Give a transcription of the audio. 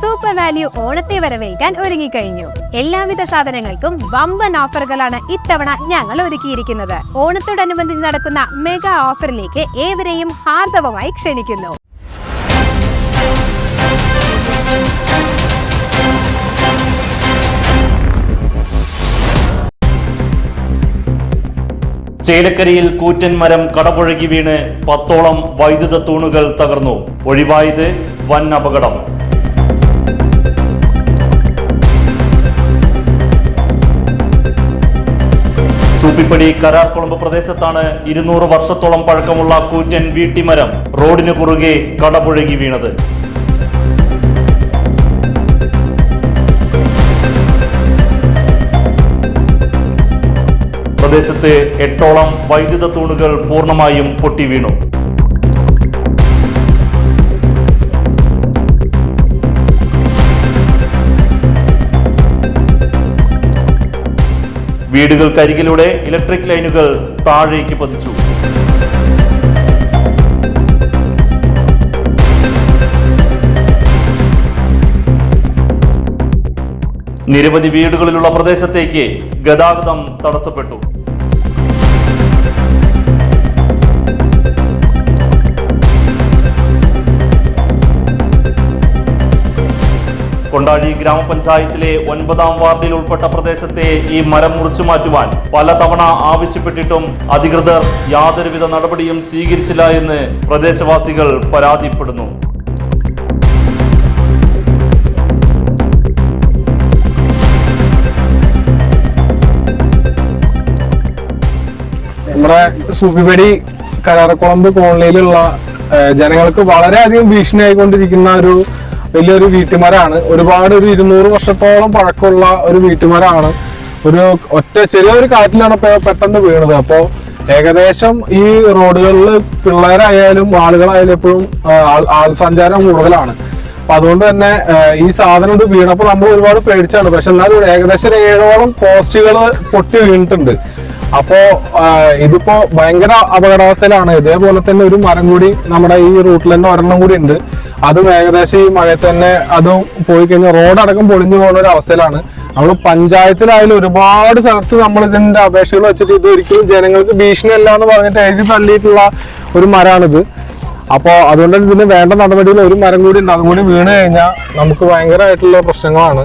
Super value ഓണത്തെ വരവേൽക്കാൻ ഒരുങ്ങിക്കഴിഞ്ഞു. എല്ലാവിധ സാധനങ്ങൾക്കും വമ്പൻ ഓഫറുകളാണ് ഇത്തവണ ഞങ്ങൾ ഒരുക്കിയിരിക്കുന്നത്. ഓണത്തോടനുബന്ധിച്ച് നടക്കുന്ന മെഗാ ഓഫറിലേക്ക് ഏവരെയും ഹാർദവമായി ക്ഷണിക്കുന്നു. ചേലക്കരയിൽ കൂറ്റൻ മരം കടപുഴകി വീണ് പത്തോളം വൈദ്യുത തൂണുകൾ തകർന്നു. ഒഴിവായത് വൻ അപകടം. സൂപ്പിപ്പടി കരാർക്കുളമ്പ് പ്രദേശത്താണ് ഇരുന്നൂറ് വർഷത്തോളം പഴക്കമുള്ള കൂറ്റൻ വീട്ടിമരം റോഡിന് കുറുകെ കടപുഴകി വീണത്. പ്രദേശത്ത് എട്ടോളം വൈദ്യുത തൂണുകൾ പൂർണമായും പൊട്ടി വീണു. വീടുകൾക്കരികിലൂടെ ഇലക്ട്രിക് ലൈനുകൾ താഴേക്ക് പതിച്ചു. നിരവധി വീടുകളിലുള്ള പ്രദേശത്തേക്ക് ഗതാഗതം തടസ്സപ്പെട്ടു. കൊണ്ടാഴി ഗ്രാമപഞ്ചായത്തിലെ ഒൻപതാം വാർഡിൽ ഉൾപ്പെട്ട പ്രദേശത്തെ ഈ മരം മുറിച്ചു മാറ്റുവാൻ പലതവണ ആവശ്യപ്പെട്ടിട്ടും അധികൃതർ യാതൊരുവിധ നടപടിയും സ്വീകരിച്ചില്ല എന്ന് പ്രദേശവാസികൾ പരാതിപ്പെടുന്നു. നമ്മുടെ സൂപ്പിപ്പടി കരാറക്കുളമ്പ് കോളനിയിലുള്ള ജനങ്ങൾക്ക് വളരെയധികം ഭീഷണിയായിക്കൊണ്ടിരിക്കുന്ന ഒരു വലിയൊരു വീട്ടുമരാണ്. ഒരുപാട് ഒരു ഇരുന്നൂറ് വർഷത്തോളം പഴക്കമുള്ള ഒരു വീട്ടുമരാണ്. ഒരു ഒറ്റ ചെറിയൊരു കാറ്റിലാണ് പെട്ടെന്ന് വീണത്. അപ്പോ ഏകദേശം ഈ റോഡുകളിൽ പിള്ളേരായാലും ആളുകളായാലും എപ്പോഴും ആൾ സഞ്ചാരം കൂടുതലാണ്. അപ്പൊ അതുകൊണ്ട് തന്നെ ഈ സാധനം ഇത് വീണപ്പോ നമ്മൾ ഒരുപാട് പേടിച്ചാണ്. പക്ഷെ എന്നാലും ഏകദേശം ഒരു ഏഴോളം പോസ്റ്റുകൾ പൊട്ടി വീണിട്ടുണ്ട്. അപ്പോ ഇതിപ്പോ ഭയങ്കര അപകടാവസ്ഥയിലാണ്. ഇതേപോലെ തന്നെ ഒരു മരം കൂടി നമ്മുടെ ഈ റൂട്ടിൽ തന്നെ ഒരെണ്ണം കൂടി ഉണ്ട്. അതും ഏകദേശം ഈ മഴയത്ത് തന്നെ അതും പോയി കഴിഞ്ഞാൽ റോഡടക്കം പൊളിഞ്ഞു പോകുന്ന ഒരു അവസ്ഥയിലാണ്. നമ്മൾ പഞ്ചായത്തിലായാലും ഒരുപാട് സ്ഥലത്ത് നമ്മൾ ഇതിന്റെ അപേക്ഷകൾ വെച്ചിട്ട് ഇത് ഒരിക്കലും ജനങ്ങൾക്ക് ഭീഷണിയല്ല എന്ന് പറഞ്ഞിട്ട് എഴുതി തള്ളിയിട്ടുള്ള ഒരു മരമാണിത് അപ്പോൾ അതുകൊണ്ട് ഇതിന് വേണ്ട നടപടികൾ ഒരു മരം കൂടി ഉണ്ട്. അതും കൂടി വീണ് കഴിഞ്ഞാൽ നമുക്ക് ഭയങ്കരമായിട്ടുള്ള പ്രശ്നങ്ങളാണ്.